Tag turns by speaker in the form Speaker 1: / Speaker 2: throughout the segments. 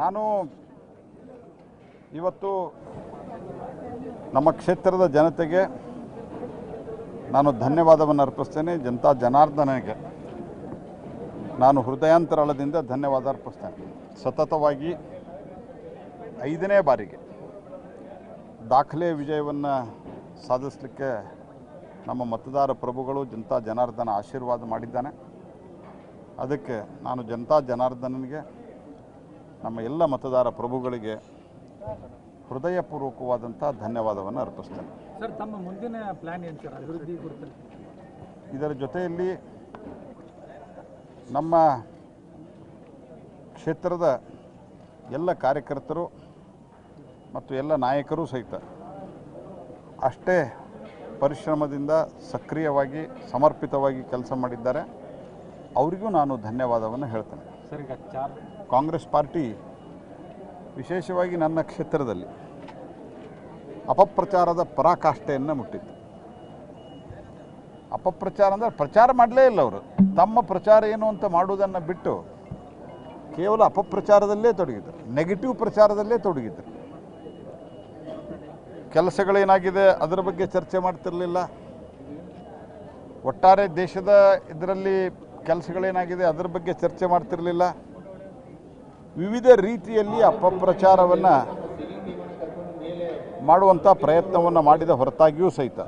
Speaker 1: ನಾನು ಇವತ್ತು ನಮ್ಮ ಕ್ಷೇತ್ರದ ಜನತೆಗೆ ನಾನು ಧನ್ಯವಾದವನ್ನು ಅರ್ಪಿಸ್ತೇನೆ, ಜನತಾ ಜನಾರ್ದನಗೆ ನಾನು ಹೃದಯಾಂತರಾಳದಿಂದ ಧನ್ಯವಾದ ಅರ್ಪಿಸ್ತೇನೆ. ಸತತವಾಗಿ ಐದನೇ ಬಾರಿಗೆ ದಾಖಲೆ ವಿಜಯವನ್ನು ಸಾಧಿಸಲಿಕ್ಕೆ ನಮ್ಮ ಮತದಾರ ಪ್ರಭುಗಳು ಜನತಾ ಜನಾರ್ದನ ಆಶೀರ್ವಾದ ಮಾಡಿದ್ದಾನೆ. ಅದಕ್ಕೆ ನಾನು ಜನತಾ ಜನಾರ್ದನನಿಗೆ ನಮ್ಮ ಎಲ್ಲ ಮತದಾರ ಪ್ರಭುಗಳಿಗೆ ಹೃದಯಪೂರ್ವಕವಾದಂಥ ಧನ್ಯವಾದವನ್ನು ಅರ್ಪಿಸ್ತೇನೆ.
Speaker 2: ಸರ್ ತಮ್ಮ ಮುಂದಿನ ಪ್ಲಾನ್ ಏನು ಸರ್ ಅಭಿವೃದ್ಧಿ ಕುರಿತು.
Speaker 1: ಇದರ ಜೊತೆಯಲ್ಲಿ ನಮ್ಮ ಕ್ಷೇತ್ರದ ಎಲ್ಲ ಕಾರ್ಯಕರ್ತರು ಮತ್ತು ಎಲ್ಲ ನಾಯಕರು ಸಹಿತ ಅಷ್ಟೇ ಪರಿಶ್ರಮದಿಂದ ಸಕ್ರಿಯವಾಗಿ ಸಮರ್ಪಿತವಾಗಿ ಕೆಲಸ ಮಾಡಿದ್ದಾರೆ. ಅವರಿಗೂ ನಾನು ಧನ್ಯವಾದವನ್ನು ಹೇಳ್ತೇನೆ. ಕಾಂಗ್ರೆಸ್ ಪಾರ್ಟಿ ವಿಶೇಷವಾಗಿ ನನ್ನ ಕ್ಷೇತ್ರದಲ್ಲಿ ಅಪಪ್ರಚಾರದ ಪರಾಕಾಷ್ಠೆಯನ್ನು ಮುಟ್ಟಿತ್ತು. ಅಪಪ್ರಚಾರ ಅಂದರೆ ಪ್ರಚಾರ ಮಾಡಲೇ ಇಲ್ಲ ಅವರು. ತಮ್ಮ ಪ್ರಚಾರ ಏನು ಅಂತ ಮಾಡುವುದನ್ನು ಬಿಟ್ಟು ಕೇವಲ ಅಪಪ್ರಚಾರದಲ್ಲೇ ತೊಡಗಿದ್ರು. ನೆಗೆಟಿವ್ ಪ್ರಚಾರದಲ್ಲೇ ತೊಡಗಿದ್ರು. ಕೆಲಸಗಳೇನಾಗಿದೆ ಅದರ ಬಗ್ಗೆ ಚರ್ಚೆ ಮಾಡ್ತಿರಲಿಲ್ಲ. ಒಟ್ಟಾರೆ ದೇಶದ ಇದರಲ್ಲಿ ಕೆಲಸಗಳೇನಾಗಿದೆ ಅದರ ಬಗ್ಗೆ ಚರ್ಚೆ ಮಾಡ್ತಿರಲಿಲ್ಲ. ವಿವಿಧ ರೀತಿಯಲ್ಲಿ ಅಪಪ್ರಚಾರವನ್ನು ಮಾಡುವಂಥ ಪ್ರಯತ್ನವನ್ನು ಮಾಡಿದ ಹೊರತಾಗಿಯೂ ಸಹಿತ.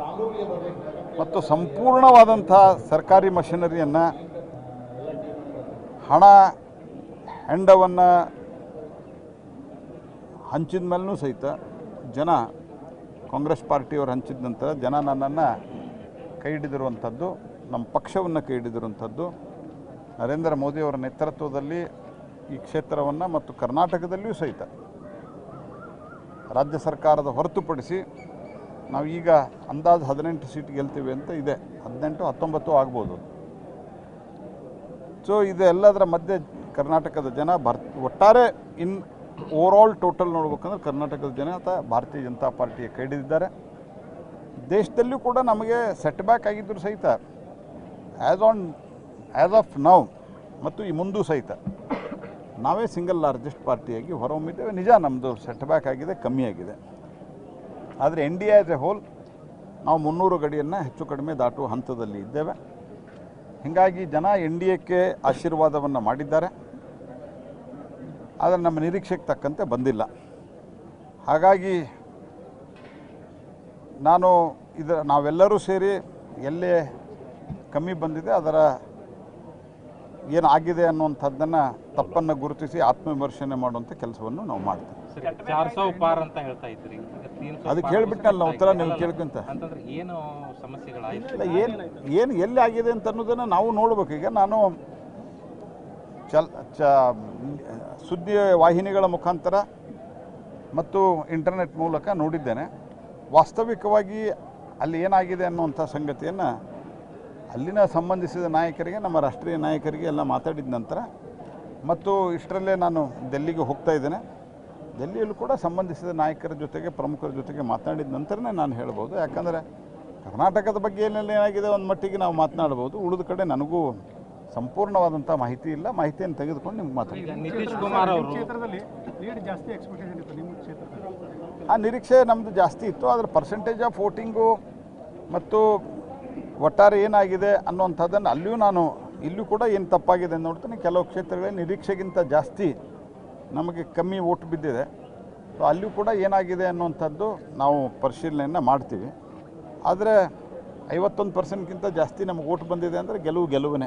Speaker 1: ಮತ್ತು ಸಂಪೂರ್ಣವಾದಂಥ ಸರ್ಕಾರಿ ಮಷಿನರಿಯನ್ನು ಹಣ ಹೆಂಡವನ್ನು ಹಂಚಿದ ಮೇಲೂ ಸಹಿತ ಜನ ಕಾಂಗ್ರೆಸ್ ಪಾರ್ಟಿಯವರು ಹಂಚಿದ ನಂತರ ಜನ ನನ್ನನ್ನು ಕೈ ಹಿಡಿದಿರುವಂಥದ್ದು ನಮ್ಮ ಪಕ್ಷವನ್ನು ಕೈ ಹಿಡಿದಿರುವಂಥದ್ದು ನರೇಂದ್ರ ಮೋದಿಯವರ ನೇತೃತ್ವದಲ್ಲಿ ಈ ಕ್ಷೇತ್ರವನ್ನು ಮತ್ತು ಕರ್ನಾಟಕದಲ್ಲಿಯೂ ಸಹಿತ ರಾಜ್ಯ ಸರ್ಕಾರದ ಹೊರತುಪಡಿಸಿ ನಾವು ಈಗ ಅಂದಾಜು ಹದಿನೆಂಟು ಸೀಟ್ ಗೆಲ್ತೀವಿ ಅಂತ ಇದೆ. ಹದಿನೆಂಟು, ಹತ್ತೊಂಬತ್ತು ಆಗ್ಬೋದು. ಸೊ ಇದೆಲ್ಲದರ ಮಧ್ಯೆ ಕರ್ನಾಟಕದ ಜನ ಬರ್ ಒಟ್ಟಾರೆ ಇನ್ ಓವರಾಲ್ ಟೋಟಲ್ ನೋಡ್ಬೇಕಂದ್ರೆ ಕರ್ನಾಟಕದ ಜನ ಭಾರತೀಯ ಜನತಾ ಪಾರ್ಟಿಯ ಕೈಡಿದ್ದಾರೆ ದೇಶದಲ್ಲೂ ಕೂಡ ನಮಗೆ ಸೆಟ್ ಬ್ಯಾಕ್ ಆಗಿದ್ದರೂ ಸಹಿತ as on as of now ಮತ್ತು ಈ ಮುಂದು ಸಹಿತ, ನಾವೇ ಸಿಂಗಲ್ ಲಾರ್ಜೆಸ್ಟ್ ಪಾರ್ಟಿಯಾಗಿ ಹೊರಹೊಮ್ಮಿದ್ದೇವೆ. ನಿಜ ನಮ್ಮದು ಸೆಟ್ ಬ್ಯಾಕ್ ಆಗಿದೆ, ಕಮ್ಮಿ ಆಗಿದೆ. ಆದರೆ N D as a whole ನಾವು ಮುನ್ನೂರು ಗಡಿಯನ್ನು ಹೆಚ್ಚು ಕಡಿಮೆ ದಾಟುವ ಹಂತದಲ್ಲಿ ಇದ್ದೇವೆ. ಹೀಗಾಗಿ ಜನ ಎನ್ ಡಿ ಎಕ್ಕೆ ಆಶೀರ್ವಾದವನ್ನು ಮಾಡಿದ್ದಾರೆ. ಆದರೆ ನಮ್ಮ ನಿರೀಕ್ಷೆಗೆ ತಕ್ಕಂತೆ ಬಂದಿಲ್ಲ. ಹಾಗಾಗಿ ನಾನು ಇದರ, ನಾವೆಲ್ಲರೂ ಸೇರಿ ಎಲ್ಲೇ ಕಮ್ಮಿ ಬಂದಿದೆ ಅದರ ಏನಾಗಿದೆ ಅನ್ನುವಂಥದ್ದನ್ನು ತಪ್ಪನ್ನು ಗುರುತಿಸಿ ಆತ್ಮವಿಮರ್ಶನೆ ಮಾಡುವಂಥ ಕೆಲಸವನ್ನು ನಾವು ಮಾಡ್ತೀವಿ. ಅದಕ್ಕೆ ಹೇಳ್ಬಿಟ್ಟಲ್ಲ ಉತ್ತರ ನೀವು ಕೇಳ್ಕೊಂತ.
Speaker 3: ಏನು
Speaker 1: ಏನು ಏನು ಎಲ್ಲಿ ಆಗಿದೆ ಅಂತ ಅನ್ನೋದನ್ನು ನಾವು ನೋಡ್ಬೇಕು. ಈಗ ನಾನು ಚಲ್ ಚ ಸುದ್ದಿ ವಾಹಿನಿಗಳ ಮುಖಾಂತರ ಮತ್ತು ಇಂಟರ್ನೆಟ್ ಮೂಲಕ ನೋಡಿದ್ದೇನೆ. ವಾಸ್ತವಿಕವಾಗಿ ಅಲ್ಲಿ ಏನಾಗಿದೆ ಅನ್ನುವಂಥ ಸಂಗತಿಯನ್ನು ಅಲ್ಲಿನ ಸಂಬಂಧಿಸಿದ ನಾಯಕರಿಗೆ ನಮ್ಮ ರಾಷ್ಟ್ರೀಯ ನಾಯಕರಿಗೆ ಎಲ್ಲ ಮಾತಾಡಿದ ನಂತರ ಮತ್ತು ಇಷ್ಟರಲ್ಲೇ ನಾನು ಡೆಲ್ಲಿಗೆ ಹೋಗ್ತಾ ಇದ್ದೇನೆ. ಡೆಲ್ಲಿಯಲ್ಲೂ ಕೂಡ ಸಂಬಂಧಿಸಿದ ನಾಯಕರ ಜೊತೆಗೆ ಪ್ರಮುಖರ ಜೊತೆಗೆ ಮಾತನಾಡಿದ ನಂತರನೇ ನಾನು ಹೇಳ್ಬೋದು. ಯಾಕಂದರೆ ಕರ್ನಾಟಕದ ಬಗ್ಗೆ ಏನೆಲ್ಲ ಏನಾಗಿದೆ ಒಂದು ಮಟ್ಟಿಗೆ ನಾವು ಮಾತನಾಡ್ಬೋದು. ಉಳಿದ ಕಡೆ ನನಗೂ ಸಂಪೂರ್ಣವಾದಂಥ ಮಾಹಿತಿ ಇಲ್ಲ. ಮಾಹಿತಿಯನ್ನು ತೆಗೆದುಕೊಂಡು ನಿಮ್ಗೆ ಮಾತಾಡ್ತೀನಿ.
Speaker 3: ಈಗ ನಿತೀಶ್ ಕುಮಾರ್ ಅವರು
Speaker 2: ಕ್ಷೇತ್ರದಲ್ಲಿ ಲೀಡ್ ಜಾಸ್ತಿ ಎಕ್ಸ್ಪೆಕ್ಟೇಷನ್ ಇತ್ತು ನಿಮ್ಮ ಕ್ಷೇತ್ರದಲ್ಲಿ.
Speaker 1: ಆ ನಿರೀಕ್ಷೆ ನಮ್ಮದು ಜಾಸ್ತಿ ಇತ್ತು. ಆದರೆ ಪರ್ಸೆಂಟೇಜ್ ಆಫ್ ವೋಟಿಂಗು ಮತ್ತು ಒಟ್ಟಾರೆ ಏನಾಗಿದೆ ಅನ್ನುವಂಥದ್ದನ್ನು ಅಲ್ಲಿಯೂ ನಾನು ಇಲ್ಲೂ ಕೂಡ ಏನು ತಪ್ಪಾಗಿದೆ ನೋಡ್ತೀನಿ. ಕೆಲವು ಕ್ಷೇತ್ರಗಳಲ್ಲಿ ನಿರೀಕ್ಷೆಗಿಂತ ಜಾಸ್ತಿ ನಮಗೆ ಕಮ್ಮಿ ಓಟ್ ಬಿದ್ದಿದೆ. ಸೊ ಅಲ್ಲಿಯೂ ಕೂಡ ಏನಾಗಿದೆ ಅನ್ನುವಂಥದ್ದು ನಾವು ಪರಿಶೀಲನೆಯನ್ನು ಮಾಡ್ತೀವಿ. ಆದರೆ ಐವತ್ತೊಂದು ಪರ್ಸೆಂಟ್ಗಿಂತ ಜಾಸ್ತಿ ನಮಗೆ ಓಟ್ ಬಂದಿದೆ ಅಂದರೆ ಗೆಲುವು ಗೆಲುವೇ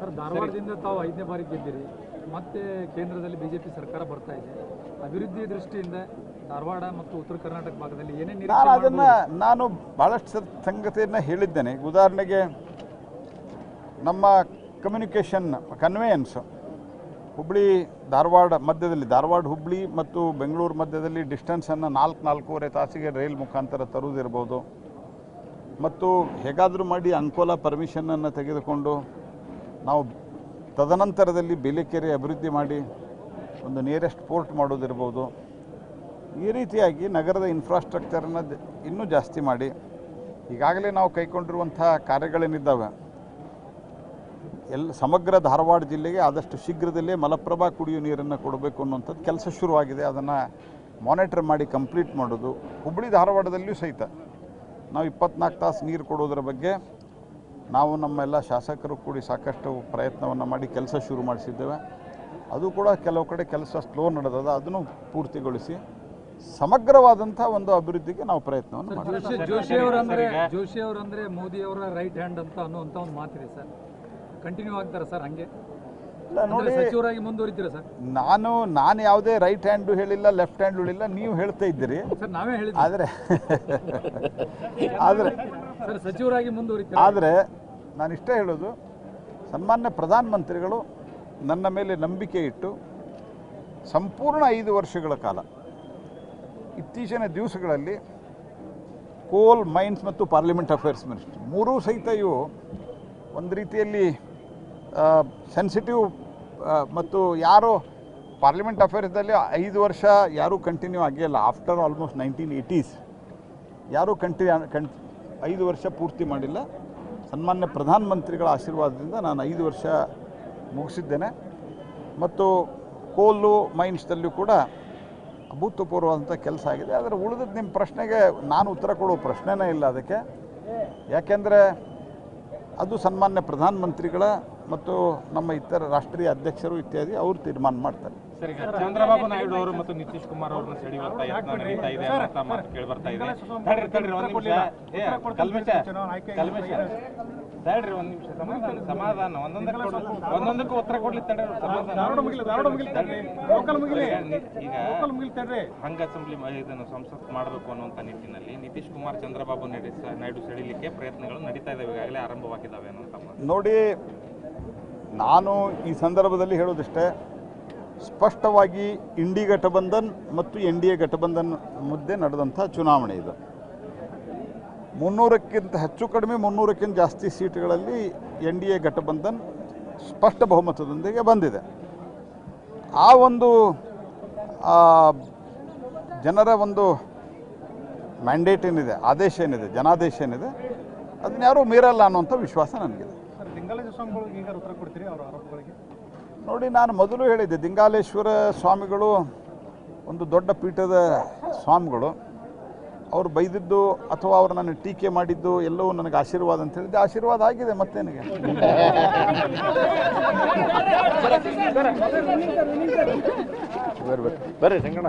Speaker 2: ಸರ್, ಧಾರವಾಡದಿಂದ ತಾವು ಐದನೇ ಬಾರಿ ಗೆದ್ದಿರಿ. ಮತ್ತೆ ಕೇಂದ್ರದಲ್ಲಿ ಬಿಜೆಪಿ ಸರ್ಕಾರ ಬರ್ತಾ ಇದೆ. ಅಭಿವೃದ್ಧಿ ದೃಷ್ಟಿಯಿಂದ ಧಾರವಾಡ ಮತ್ತು ಉತ್ತರ ಕರ್ನಾಟಕ ಭಾಗದಲ್ಲಿ ಏನೇನು
Speaker 1: ನಾನು ಅದನ್ನು ನಾನು ಭಾಳಷ್ಟು ಸ- ಸಂಗತಿಯನ್ನು ಹೇಳಿದ್ದೇನೆ. ಉದಾಹರಣೆಗೆ ನಮ್ಮ ಕಮ್ಯುನಿಕೇಷನ್ ಕನ್ವೇಯನ್ಸ್ ಹುಬ್ಳಿ ಧಾರವಾಡ ಮಧ್ಯದಲ್ಲಿ ಧಾರವಾಡ ಹುಬ್ಳಿ ಮತ್ತು ಬೆಂಗಳೂರು ಮಧ್ಯದಲ್ಲಿ ಡಿಸ್ಟೆನ್ಸನ್ನು ನಾಲ್ಕು ನಾಲ್ಕೂವರೆ ತಾಸಿಗೆ ರೈಲ್ ಮುಖಾಂತರ ತರುವುದಿರ್ಬೋದು ಮತ್ತು ಹೇಗಾದರೂ ಮಾಡಿ ಅಂಕೋಲ ಪರ್ಮಿಷನನ್ನು ತೆಗೆದುಕೊಂಡು ನಾವು ತದನಂತರದಲ್ಲಿ ಬೇಲೆಕೆರೆ ಅಭಿವೃದ್ಧಿ ಮಾಡಿ ಒಂದು ನಿಯರೆಸ್ಟ್ ಪೋರ್ಟ್ ಮಾಡೋದಿರ್ಬೋದು. ಈ ರೀತಿಯಾಗಿ ನಗರದ ಇನ್ಫ್ರಾಸ್ಟ್ರಕ್ಚರನ್ನು ಇನ್ನೂ ಜಾಸ್ತಿ ಮಾಡಿ. ಈಗಾಗಲೇ ನಾವು ಕೈಗೊಂಡಿರುವಂಥ ಕಾರ್ಯಗಳೇನಿದ್ದಾವೆ? ಎಲ್ಲ ಸಮಗ್ರ ಧಾರವಾಡ ಜಿಲ್ಲೆಗೆ ಆದಷ್ಟು ಶೀಘ್ರದಲ್ಲೇ ಮಲಪ್ರಭಾ ಕುಡಿಯುವ ನೀರನ್ನು ಕೊಡಬೇಕು ಅನ್ನುವಂಥದ್ದು ಕೆಲಸ ಶುರುವಾಗಿದೆ. ಅದನ್ನು ಮಾನಿಟರ್ ಮಾಡಿ ಕಂಪ್ಲೀಟ್ ಮಾಡೋದು. ಹುಬ್ಬಳ್ಳಿ ಧಾರವಾಡದಲ್ಲಿಯೂ ಸಹಿತ. ನಾವು ಇಪ್ಪತ್ನಾಲ್ಕು ತಾಸು ನೀರು ಕೊಡೋದ್ರ ಬಗ್ಗೆ ನಾವು ನಮ್ಮೆಲ್ಲ ಶಾಸಕರು ಕೂಡಿ ಸಾಕಷ್ಟು ಪ್ರಯತ್ನವನ್ನು ಮಾಡಿ ಕೆಲಸ ಶುರು ಮಾಡಿಸಿದ್ದೇವೆ. ಅದು ಕೂಡ ಕೆಲವು ಕಡೆ ಕೆಲಸ ಸ್ಲೋ ನಡೆದದ ಅದನ್ನು ಪೂರ್ತಿಗೊಳಿಸಿ ಸಮಗ್ರವಾದಂಥ ಒಂದು ಅಭಿವೃದ್ಧಿಗೆ ನಾವು ಪ್ರಯತ್ನವನ್ನು ಮಾಡ್ತೀವಿ.
Speaker 2: ಜೋಶಿ ಅವರಂದ್ರೆ ಜೋಶಿ ಅವರಂದ್ರೆ ಮೋದಿ ಅವರ ರೈಟ್ ಹ್ಯಾಂಡ್ ಅಂತ ಅನ್ನುವಂಥ ಒಂದು ಮಾತಿದೆ ಸರ್. ಕಂಟಿನ್ಯೂ ಆಗ್ತಾರೆ ಸರ್ ಹಂಗೆ.
Speaker 1: ನೋಡಿ.
Speaker 2: ಸಚಿವರಾಗಿ ಮುಂದುವರಿತೀರಾ ಸರ್?
Speaker 1: ನಾನು ನಾನು ಯಾವುದೇ ರೈಟ್ ಹ್ಯಾಂಡು ಹೇಳಿಲ್ಲ ಲೆಫ್ಟ್ ಹ್ಯಾಂಡ್ ಹೇಳಿಲ್ಲ ನೀವು ಹೇಳ್ತಾ ಇದ್ದೀರಿ.
Speaker 2: ಸರ್ ನಾವೇ ಹೇಳಿದ್ವಿ
Speaker 1: ಆದರೆ ಆದರೆ
Speaker 2: ಸರ್ ಸಚಿವರಾಗಿ ಮುಂದುವರಿತೀರಾ?
Speaker 1: ಆದರೆ ನಾನು ಇಷ್ಟೇ ಹೇಳೋದು ಸನ್ಮಾನ್ಯ ಪ್ರಧಾನಮಂತ್ರಿಗಳು ನನ್ನ ಮೇಲೆ ನಂಬಿಕೆ ಇಟ್ಟು ಸಂಪೂರ್ಣ ಐದು ವರ್ಷಗಳ ಕಾಲ ಇತ್ತೀಚಿನ ದಿವಸಗಳಲ್ಲಿ ಕೋಲ್ ಮೈನ್ಸ್ ಮತ್ತು ಪಾರ್ಲಿಮೆಂಟ್ ಅಫೇರ್ಸ್ ಮಿನಿಸ್ಟ್ರಿ ಮೂರೂ ಸಹಿತ ಇವು ಒಂದು ರೀತಿಯಲ್ಲಿ ಸೆನ್ಸಿಟಿವ್ ಮತ್ತು ಯಾರು ಪಾರ್ಲಿಮೆಂಟ್ ಅಫೇರ್ಸ್ದಲ್ಲಿ ಐದು ವರ್ಷ ಯಾರೂ ಕಂಟಿನ್ಯೂ ಆಗಿಲ್ಲ. ಆಫ್ಟರ್ ಆಲ್ಮೋಸ್ಟ್ ನೈನ್ಟೀನ್ ಏಯ್ಟೀಸ್ ಯಾರೂ ಕಂಟಿ ಕಂ ಐದು ವರ್ಷ ಪೂರ್ತಿ ಮಾಡಿಲ್ಲ. ಸನ್ಮಾನ್ಯ ಪ್ರಧಾನಮಂತ್ರಿಗಳ ಆಶೀರ್ವಾದದಿಂದ ನಾನು ಐದು ವರ್ಷ ಮುಗಿಸಿದ್ದೇನೆ. ಮತ್ತು ಕೋಲು ಮೈನ್ಸ್ದಲ್ಲೂ ಕೂಡ ಅಭೂತಪೂರ್ವವಾದಂಥ ಕೆಲಸ ಆಗಿದೆ. ಆದರೆ ಉಳಿದದ್ದು ನಿಮ್ಮ ಪ್ರಶ್ನೆಗೆ ನಾನು ಉತ್ತರ ಕೊಡೋ ಪ್ರಶ್ನೆನೇ ಇಲ್ಲ ಅದಕ್ಕೆ. ಯಾಕೆಂದರೆ ಅದು ಸನ್ಮಾನ್ಯ ಪ್ರಧಾನಮಂತ್ರಿಗಳ ಮತ್ತು ನಮ್ಮ ಇತರ ರಾಷ್ಟ್ರೀಯ ಅಧ್ಯಕ್ಷರು ಇತ್ಯಾದಿ ಅವರು ತೀರ್ಮಾನ ಮಾಡ್ತಾರೆ.
Speaker 3: ಚಂದ್ರಬಾಬು ನಾಯ್ಡು ಅವರು ಮತ್ತು ನಿತೀಶ್ ಕುಮಾರ್ ಅವ್ರನ್ನ ಸೆಳೆಯುವಂತ ಯತ್ನ ನಡೀತಾ ಇದೆ ಮಾತು ಕೇಳಿ ಬರ್ತಾ ಇದೆ ತಡ್ರಿ ಒಂದ್ ನಿಮಿಷ ಸಮಾಧಾನ ಸಮಾಧಾನ. ಒಂದೊಂದಕ್ಕೆ ಕೊಡು ಒಂದೊಂದಕ್ಕೂ ಉತ್ತರ ಕೊಡ್ಲಿ ತಡ್ರಿ ಸಮಾಧಾನ. ಹಂಗ ಅಸೆಂಬ್ಲಿ ಇದನ್ನು ಸಂಸತ್ ಮಾಡಬೇಕು ಅನ್ನುವಂತ ನಿಟ್ಟಿನಲ್ಲಿ ನಿತೀಶ್ ಕುಮಾರ್ ಚಂದ್ರಬಾಬು ನಾಯ್ಡು ಸ- ನಾಯ್ಡು ಸೆಳಿಲಿಕ್ಕೆ ಪ್ರಯತ್ನಗಳು ನಡೀತಾ ಇದಾವೆ. ಈಗಾಗಲೇ ಆರಂಭವಾಗಿದ್ದಾವೆ ಅನ್ನುವಂತ ಮಾತು.
Speaker 1: ನೋಡಿ ನಾನು ಈ ಸಂದರ್ಭದಲ್ಲಿ ಹೇಳೋದಿಷ್ಟೇ ಸ್ಪಷ್ಟವಾಗಿ ಇಂಡಿ ಘಟಬಂಧನ್ ಮತ್ತು ಎನ್ ಡಿ ಎ ಘಟಬಂಧನ್ ಮುದ್ದೆ ನಡೆದಂಥ ಚುನಾವಣೆ ಇದು. ಮುನ್ನೂರಕ್ಕಿಂತ ಹೆಚ್ಚು ಕಡಿಮೆ ಮುನ್ನೂರಕ್ಕಿಂತ ಜಾಸ್ತಿ ಸೀಟ್ಗಳಲ್ಲಿ ಎನ್ ಡಿ ಎ ಘಟಬಂಧನ್ ಸ್ಪಷ್ಟ ಬಹುಮತದೊಂದಿಗೆ ಬಂದಿದೆ. ಆ ಒಂದು ಜನರ ಒಂದು ಮ್ಯಾಂಡೇಟ್ ಏನಿದೆ ಆದೇಶ ಏನಿದೆ ಜನಾದೇಶ ಏನಿದೆ ಅದನ್ನ ಯಾರೂ ಮೀರಲ್ಲ ಅನ್ನುವಂಥ ವಿಶ್ವಾಸ ನನಗಿದೆ. ನೋಡಿ ನಾನು ಮೊದಲು ಹೇಳಿದ್ದೆ ದಿಂಗಾಲೇಶ್ವರ ಸ್ವಾಮಿಗಳು ಒಂದು ದೊಡ್ಡ ಪೀಠದ ಸ್ವಾಮಿಗಳು. ಅವ್ರು ಬೈದಿದ್ದು ಅಥವಾ ಅವ್ರು ನನ್ನ ಟೀಕೆ ಮಾಡಿದ್ದು ಎಲ್ಲವೂ ನನಗೆ ಆಶೀರ್ವಾದ ಅಂತ ಹೇಳಿದ್ದೆ. ಆಶೀರ್ವಾದ ಆಗಿದೆ ಮತ್ತೇನಿಗೆ.
Speaker 4: ಬರ್ರಿ ಸಂಗಣ.